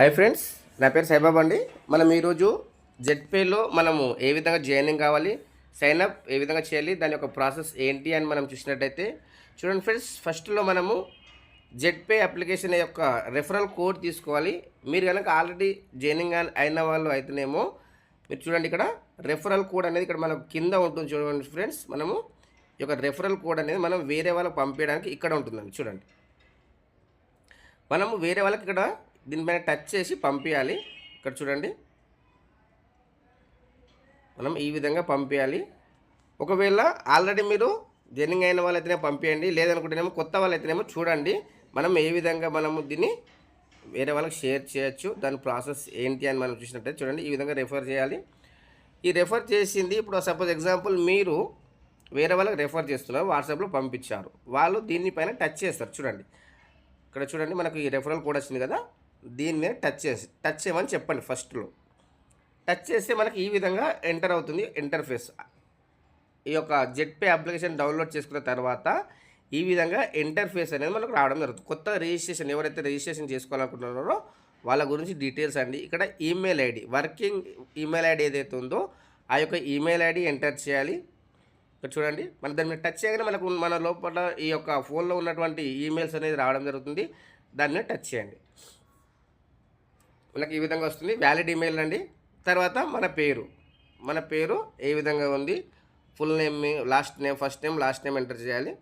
Hi friends నా పేరు సాయిబాబా అండి. మనం ఈరోజు జెడ్పేలో మనము ఏ విధంగా జాయినింగ్ కావాలి సైన్ అప్ ఏ విధంగా చేయాలి దాని యొక్క ప్రాసెస్ ఏంటి అని మనం చూసినట్టయితే చూడండి ఫ్రెండ్స్ ఫస్ట్లో మనము జెడ్పే అప్లికేషన్ యొక్క రెఫరల్ కోడ్ తీసుకోవాలి. మీరు కనుక ఆల్రెడీ జాయినింగ్ అయిన వాళ్ళు అయితేనేమో మీరు చూడండి ఇక్కడ రెఫరల్ కోడ్ అనేది ఇక్కడ మనకు కింద ఉంటుంది చూడండి ఫ్రెండ్స్ మనము ఈ యొక్క రెఫరల్ కోడ్ అనేది మనం వేరే వాళ్ళకి పంపించడానికి ఇక్కడ ఉంటుందండి చూడండి. మనము వేరే వాళ్ళకి ఇక్కడ దీనిపైన టచ్ చేసి పంపించాలి ఇక్కడ చూడండి. మనం ఈ విధంగా పంపించాలి ఒకవేళ ఆల్రెడీ మీరు జర్నింగ్ అయిన వాళ్ళైతేనే పంపించండి లేదనుకుంటేనేమో కొత్త వాళ్ళైతేనేమో చూడండి. మనం ఏ విధంగా మనము దీన్ని వేరే వాళ్ళకి షేర్ చేయొచ్చు దాని ప్రాసెస్ ఏంటి అని మనం చూసినట్టయితే చూడండి. ఈ విధంగా రెఫర్ చేయాలి. ఈ రెఫర్ చేసింది ఇప్పుడు సపోజ్ ఎగ్జాంపుల్ మీరు వేరే వాళ్ళకి రెఫర్ చేస్తున్నారు వాట్సాప్లో పంపించారు. వాళ్ళు దీనిపైన టచ్ చేస్తారు. చూడండి. ఇక్కడ చూడండి మనకు ఈ రెఫరల్ కోడ్ వచ్చింది కదా. దీన్ని మీద టచ్ చేసి టచ్ చేయమని చెప్పండి ఫస్ట్లో టచ్ చేస్తే మనకి ఈ విధంగా ఎంటర్ అవుతుంది ఇంటర్ఫేస్ ఈ యొక్క జెట్పే అప్లికేషన్ డౌన్లోడ్ చేసుకున్న తర్వాత ఈ విధంగా ఇంటర్ఫేస్ అనేది మనకు రావడం జరుగుతుంది. కొత్త రిజిస్ట్రేషన్ ఎవరైతే రిజిస్ట్రేషన్ చేసుకోవాలనుకుంటున్నారో వాళ్ళ గురించి డీటెయిల్స్ అండి. ఇక్కడ email ID working email ID ఏదైతే ఉందో ఆ యొక్క ఈమెయిల్ ఐడి ఎంటర్ చేయాలి. ఇక్కడ చూడండి మన దాని మీద టచ్ చేయగానే మనకు మన లోపల ఈ యొక్క ఫోన్లో ఉన్నటువంటి ఈమెయిల్స్ అనేది రావడం జరుగుతుంది. దాన్ని టచ్ చేయండి. మనకి ఈ విధంగా వస్తుంది. వ్యాలిడ్ ఈమెయిల్ అండి. తర్వాత మన పేరు. మన పేరు ఏ విధంగా ఉంది? Full name last name first name last name enter చేయాలి.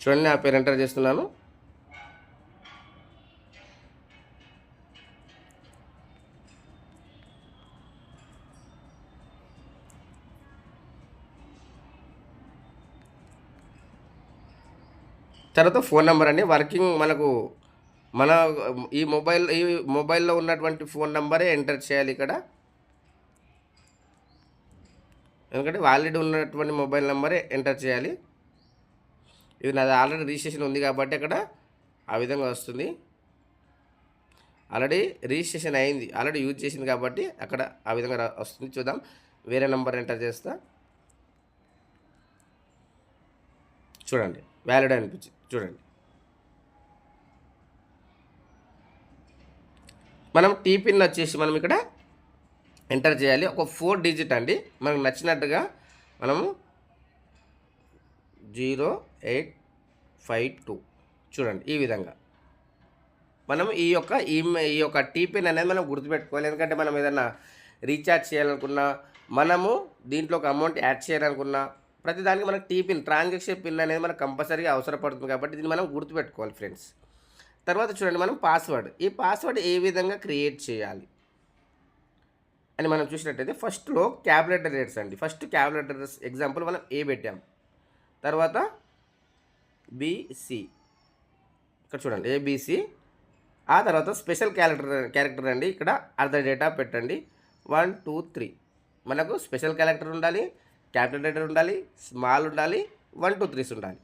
చూడండి నా పేరు ఎంటర్ చేస్తున్నాను. తర్వాత ఫోన్ నెంబర్ అండి. వర్కింగ్ మనకు మన ఈ మొబైల్ ఈ మొబైల్లో ఉన్నటువంటి ఫోన్ నెంబరే ఎంటర్ చేయాలి ఇక్కడ. ఎందుకంటే వాలిడ్ ఉన్నటువంటి మొబైల్ నెంబరే ఎంటర్ చేయాలి. ఇది నాది ఆల్రెడీ రిజిస్ట్రేషన్ ఉంది కాబట్టి అక్కడ ఆ విధంగా వస్తుంది. ఆల్రెడీ రిజిస్ట్రేషన్ అయింది. ఆల్రెడీ యూజ్ చేసింది కాబట్టి అక్కడ ఆ విధంగా వస్తుంది. చూద్దాం. వేరే నెంబర్ ఎంటర్ చేస్తా. చూడండి. వ్యాలిడ్ అనిపించింది. చూడండి. మనం టీ పిన్ వచ్చేసి మనం ఇక్కడ ఎంటర్ చేయాలి. ఒక ఫోర్ డిజిట్ అండి. మనకు నచ్చినట్టుగా మనము జీరో ఎయిట్ ఫైవ్ టూ చూడండి ఈ విధంగా. మనం ఈ యొక్క ఈమె ఈ యొక్క టీ పిన్ అనేది మనం గుర్తుపెట్టుకోవాలి. ఎందుకంటే మనం ఏదైనా రీఛార్జ్ చేయాలనుకున్నా మనము దీంట్లో ఒక అమౌంట్ యాడ్ చేయాలనుకున్నా ప్రతిదానికి మనకు టీపిన్ ట్రాన్సాక్షన్ పిన్ అనేది మనకు కంపల్సరీగా అవసరపడుతుంది కాబట్టి దీన్ని మనం గుర్తుపెట్టుకోవాలి ఫ్రెండ్స్ తర్వాత చూడండి మనం పాస్వర్డ్ ఈ పాస్వర్డ్ ఏ విధంగా క్రియేట్ చేయాలి? అని మనం చూసినట్టయితే ఫస్ట్లో క్యాబులేటర్ రేట్స్ అండి. ఫస్ట్ క్యాబులేటర్ ఎగ్జాంపుల్ మనం ఏ పెట్టాం. తర్వాత బీసీ ఇక్కడ చూడండి ఏబిసి ఆ తర్వాత స్పెషల్ క్యారెక్టర్ క్యారెక్టర్ అండి. ఇక్కడ అర్ధ డేటా పెట్టండి. వన్ టూ త్రీ మనకు స్పెషల్ క్యారెక్టర్ ఉండాలి. క్యాల్కులేటర్ ఉండాలి స్మాల్ ఉండాలి వన్ టూ త్రీస్ ఉండాలి.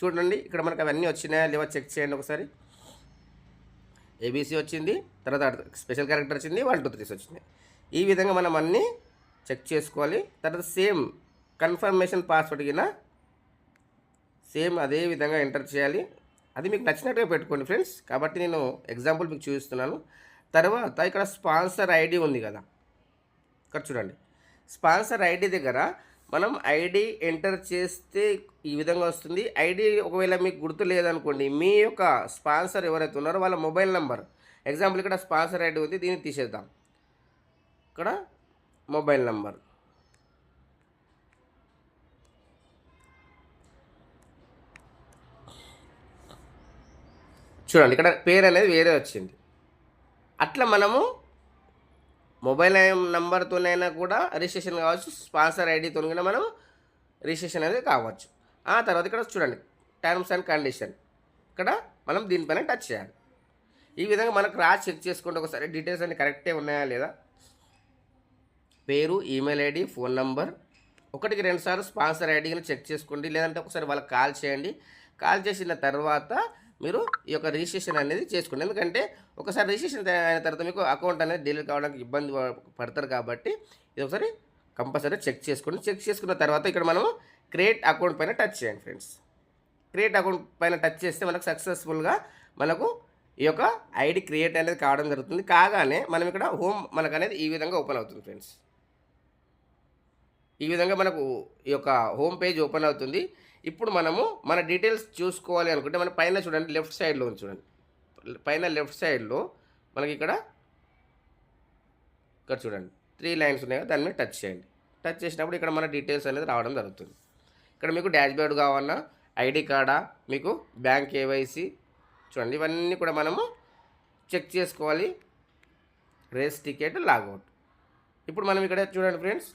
చూడండి ఇక్కడ మనకు అవన్నీ వచ్చినాయా లేవా చెక్ చేయండి ఒకసారి. ఏబీసీ వచ్చింది తర్వాత స్పెషల్ క్యారెక్టర్ వచ్చింది వన్ టూ త్రీస్ వచ్చినాయి. ఈ విధంగా మనం అన్నీ చెక్ చేసుకోవాలి. తర్వాత సేమ్ కన్ఫర్మేషన్ పాస్వర్డ్ కింద సేమ్ అదే విధంగా ఎంటర్ చేయాలి. అది మీకు నచ్చినట్టుగా పెట్టుకోండి ఫ్రెండ్స్ కాబట్టి నేను ఎగ్జాంపుల్ మీకు చూపిస్తున్నాను. తర్వాత ఇక్కడ స్పాన్సర్ ఐడి ఉంది కదా. ఇక్కడ చూడండి. స్పాన్సర్ ఐడి దగ్గర మనం ఐడి ఎంటర్ చేస్తే ఈ విధంగా వస్తుంది. ఐడి ఒకవేళ మీకు గుర్తు లేదనుకోండి మీ యొక్క స్పాన్సర్ ఎవరైతే ఉన్నారో వాళ్ళ మొబైల్ నెంబర్ ఎగ్జాంపుల్ ఇక్కడ స్పాన్సర్ ఐడి ఉంది దీన్ని తీసేద్దాం. ఇక్కడ మొబైల్ నెంబర్. చూడండి ఇక్కడ పేరు అనేది వేరే వచ్చింది. అట్లా మనము మొబైల్ నెంబర్తోనైనా కూడా రిజిస్ట్రేషన్ కావచ్చు స్పాన్సర్ ఐడితో కూడా మనం రిజిస్ట్రేషన్ అనేది కావచ్చు. ఆ తర్వాత ఇక్కడ చూడండి టర్మ్స్ అండ్ కండిషన్. ఇక్కడ మనం దీనిపైన టచ్ చేయాలి. ఈ విధంగా మనకు రా చెక్ చేసుకుంటే ఒకసారి డీటెయిల్స్ అన్ని కరెక్టే ఉన్నాయా లేదా? పేరు ఈమెయిల్ ఐడి ఫోన్ నంబర్. ఒకటికి రెండు సార్లు స్పాన్సర్ ఐడిని చెక్ చేసుకోండి. లేదంటే ఒకసారి వాళ్ళకి కాల్ చేయండి. కాల్ చేసిన తర్వాత మీరు ఈ యొక్క రిజిస్ట్రేషన్ అనేది చేసుకోండి. ఎందుకంటే ఒకసారి రిజిస్ట్రేషన్ అయిన తర్వాత మీకు అకౌంట్ అనేది డీల్ కావడానికి ఇబ్బంది పడతారు కాబట్టి ఇది ఒకసారి కంపల్సరీ చెక్ చేసుకోండి. చెక్ చేసుకున్న తర్వాత ఇక్కడ మనం క్రియేట్ అకౌంట్ పైన టచ్ చేయండి ఫ్రెండ్స్. క్రియేట్ అకౌంట్ పైన టచ్ చేస్తే మనకు సక్సెస్ఫుల్గా మనకు ఈ యొక్క ఐడి క్రియేట్ అనేది కావడం జరుగుతుంది. కాగానే మనం ఇక్కడ హోమ్ మనకు అనేది ఈ విధంగా ఓపెన్ అవుతుంది ఫ్రెండ్స్. ఈ విధంగా మనకు ఈ యొక్క హోమ్ పేజ్ ఓపెన్ అవుతుంది. ఇప్పుడు మనము మన డీటెయిల్స్ చూసుకోవాలి అనుకుంటే మన పైన చూడండి లెఫ్ట్ సైడ్లో ఉంది చూడండి. పైన లెఫ్ట్ సైడ్లో మనకి ఇక్కడ ఇక్కడ చూడండి త్రీ లైన్స్ ఉన్నాయి కదా దాని మీద టచ్ చేయండి. టచ్ చేసినప్పుడు ఇక్కడ మన డీటెయిల్స్ అనేది రావడం జరుగుతుంది. ఇక్కడ మీకు డాష్ బోర్డ్ కావాలన్నా ఐడి కార్డా మీకు బ్యాంక్ కేవైసీ చూడండి ఇవన్నీ కూడా మనము చెక్ చేసుకోవాలి. Raise ticket logout. ఇప్పుడు మనం ఇక్కడ చూడండి ఫ్రెండ్స్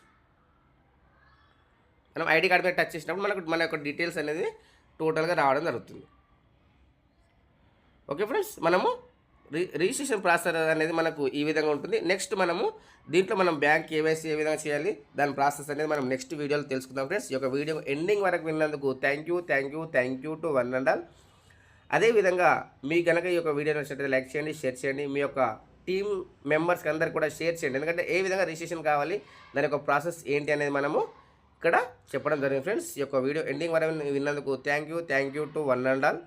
మనం ఐడి కార్డ్ మీద టచ్ చేసినప్పుడు మనకు మన యొక్క డీటెయిల్స్ అనేది టోటల్గా రావడం జరుగుతుంది. ఓకే ఫ్రెండ్స్ మనము రి రిజిస్ట్రేషన్ ప్రాసెస్ అనేది మనకు ఈ విధంగా ఉంటుంది. నెక్స్ట్ మనము దీంట్లో మనం బ్యాంక్ కేవైసీ ఏ విధంగా చేయాలి దాని ప్రాసెస్ అనేది మనం నెక్స్ట్ వీడియోలో తెలుసుకుందాం ఫ్రెండ్స్. ఈ యొక్క వీడియో ఎండింగ్ వరకు విన్నందుకు thank you thank you thank you to one and all అదేవిధంగా మీ కనుక ఈ యొక్క వీడియో నచ్చినట్లయితే లైక్ చేయండి షేర్ చేయండి మీ యొక్క టీమ్ మెంబర్స్కి అందరు కూడా షేర్ చేయండి. ఎందుకంటే ఏ విధంగా రిజిస్ట్రేషన్ కావాలి దాని యొక్క ప్రాసెస్ ఏంటి అనేది మనము ఇక్కడ చెప్పడం జరిగింది ఫ్రెండ్స్ ఈ యొక్క వీడియో ఎండింగ్ వరకు విన్నందుకు thank you thank you to one and all